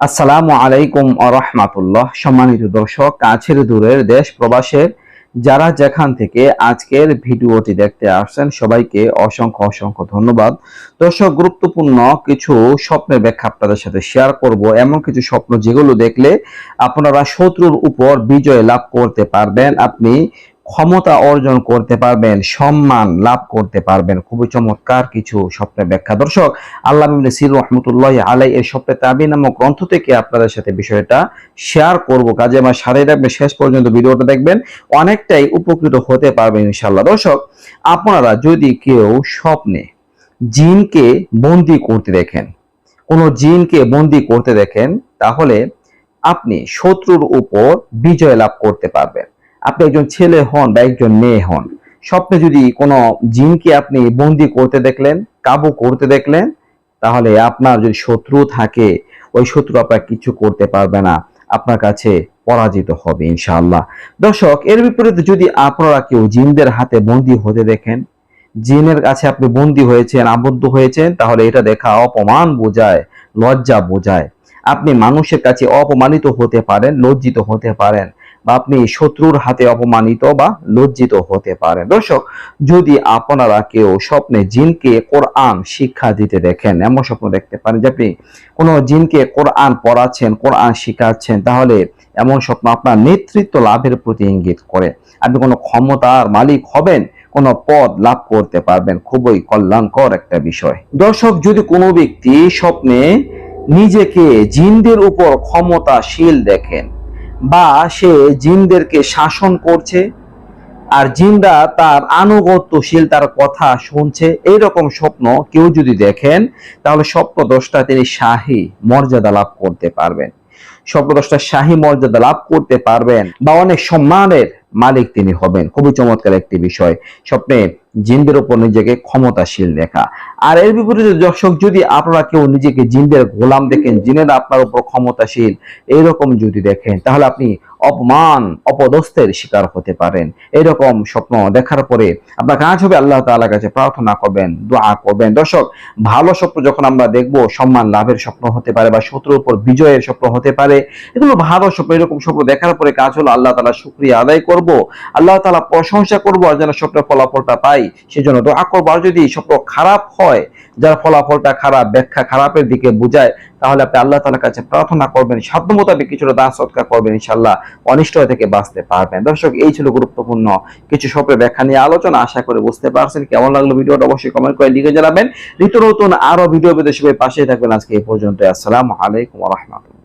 আসসালামু আলাইকুম আরহামাতুল্লাহ সম্মানিত দর্শক, কাছের দূরের দেশ প্রবাসের যারা যেখান থেকে আজকের ভিডিওটি দেখতে আসছেন, সবাইকে অসংখ্য অসংখ্য ধন্যবাদ। দর্শক, গুরুত্বপূর্ণ কিছু স্বপ্নের ব্যাখ্যা আপনাদের সাথে শেয়ার করব। এমন কিছু স্বপ্ন যেগুলো দেখলে আপনারা শত্রুর উপর বিজয় লাভ করতে পারবেন। আপনি ক্ষমতা অর্জন করতে পারবেন, সম্মান লাভ করতে পারবেন। খুবই চমৎকার কিছু স্বপ্নের ব্যাখ্যা। দর্শক, আল্লাহ সির রহমতুল্লাহ আলাই এই স্বপ্নের তাবি নামক গ্রন্থ থেকে আপনাদের সাথে বিষয়টা শেয়ার করব। কাজে আমার সারাই রাখবেন শেষ পর্যন্ত ভিডিওটা দেখবেন, অনেকটাই উপকৃত হতে পারবেন ইনশাল্লাহ দর্শক, আপনারা যদি কেউ স্বপ্নে জিনকে বন্দি করতে দেখেন, কোনো জিনকে বন্দি করতে দেখেন, তাহলে আপনি শত্রুর উপর বিজয় লাভ করতে পারবেন। আপনি একজন ছেলে হন বা একজন মেয়ে হন, স্বপ্নে যদি কোনো জিনকে আপনি বন্দি করতে দেখলেন, কাবু করতে দেখলেন, তাহলে আপনার যদি শত্রু থাকে, ওই শত্রু আপনার কিছু করতে পারবে না, আপনার কাছে পরাজিত হবে ইনশাআল্লাহ। দর্শক, এর বিপরীতে যদি আপনারা কেউ জিনদের হাতে বন্দি হতে দেখেন, জিনের কাছে আপনি বন্দি হয়েছেন, আবদ্ধ হয়েছেন, তাহলে এটা দেখা অপমান বোঝায়, লজ্জা বোঝায়। আপনি মানুষের কাছে অপমানিত হতে পারেন, লজ্জিত হতে পারেন। বা আপনি শত্রুর হাতে অপমানিত বা লজ্জিত হতে পারেন। দর্শক, যদি আপনারা কেউ স্বপ্নে জিনকে কোরআন শিক্ষা দিতে দেখেন, এমন স্বপ্ন দেখতে পারেন যে আপনি কোনো জিনকে কোরআন পড়াচ্ছেন, কোরআন শিখাচ্ছেন, তাহলে এমন স্বপ্ন আপনার নেতৃত্ব লাভের প্রতি ইঙ্গিত করে। আপনি কোনো ক্ষমতার মালিক হবেন, কোনো পদ লাভ করতে পারবেন, খুবই কল্যাণকর একটা বিষয়। দর্শক, যদি কোনো ব্যক্তি স্বপ্নে নিজেকে জিনদের উপর ক্ষমতাশীল দেখেন বা সে জিনদেরকে শাসন করছে আর জিন্দা তার আনুগত্যশীল তার কথা শুনছে, এইরকম স্বপ্ন কেউ যদি দেখেন, তাহলে স্বপ্ন দশটা তিনি শাহী মর্যাদা লাভ করতে পারবেন। স্বপ্ন দশটা শাহী মর্যাদা লাভ করতে পারবেন বা অনেক সম্মানের মালিক তিনি হবেন। খুবই চমৎকার একটি বিষয়। স্বপ্নে জিনদের উপর নিজেকে ক্ষমতাশীল দেখা আর এর বিপরীতে দর্শক, যদি আপনারা কেউ নিজেকে জিনদের গোলাম দেখেন, জিনেরা আপনার উপর ক্ষমতাশীল, এইরকম যদি দেখেন, তাহলে আপনি অপমান, অপদস্থের শিকার হতে পারেন। এইরকম স্বপ্ন দেখার পরে আপনার কাজ হবে আল্লাহ তাআলার কাছে প্রার্থনা করবেন, দোয়া করবেন। দর্শক, ভালো স্বপ্ন যখন আমরা দেখব, সম্মান লাভের স্বপ্ন হতে পারে বা শত্রুর উপর বিজয়ের স্বপ্ন হতে পারে, এগুলো ভালো স্বপ্ন, এরকম স্বপ্ন দেখার পরে কাজ হলো আল্লাহ তালা শুক্রিয়া আদায় করব। আল্লাহ তাআলা প্রশংসা করব আর যেন স্বপ্নের ফলাফলটা পাই, সেজন্য দোয়া করব। আর যদি স্বপ্ন খারাপ হয়, যার ফলাফলটা খারাপ, ব্যাখ্যা খারাপের দিকে বোঝায়, তাহলে আপনি আল্লাহ তালার কাছে প্রার্থনা করবেন, সাধ্য মোতাবেক কিছুটা দান সৎকার করবেন ইনশাল্লাহ অনিষ্ট থেকে বাঁচতে পারবেন। দর্শক, এই ছিল গুরুত্বপূর্ণ কিছু স্বপ্নের ব্যাখ্যা নিয়ে আলোচনা। আশা করে বুঝতে পারছেন। কেমন লাগল ভিডিওটা? অবশ্যই কমেন্ট করে লিখে জানাবেন। নিত্য নতুন আরও ভিডিও পেতে পাশে থাকবেন। আজকে এই পর্যন্ত আসসালামু আলাইকুম রহমতুল্লাহ।